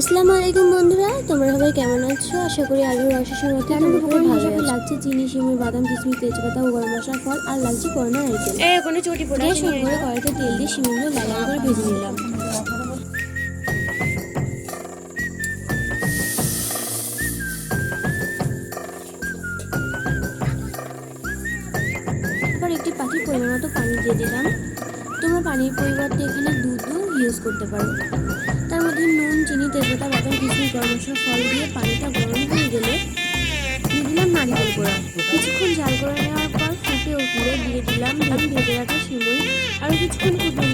আসসালামু আলাইকুম বন্ধুরা তোমরা সবাই কেমন আছো? আশা করি আল্লাহর অশেষ মতো রান্নার উপকরণ ভালো লাগছে চিনি শিমুই বাদাম কিশমিশ তেজপাতা ও গরম মশলা ফল আর লাগছে করোনা এই ওখানে চটি পড়ে করে কড়াইতে তেল দিয়ে শিমুইগুলো লাল লাল করে ভেজে নিলাম। এবার একটি পাখির পরিমাণ মতো পানি দিয়ে দিলাম। তোমরা পানির পরিবর্তে এখানে দুধও ইউজ করতে পারো। মশলা ফল দিয়ে পানিটা গরম হয়ে গেলে দিয়ে দিলাম নারিকেল কোড়া কিছুক্ষণ জাল করে নেওয়ার পর ফুটে উপরে দিয়ে দিলাম ভেজে রাখা সিমই আরও কিছুক্ষণ ফুটে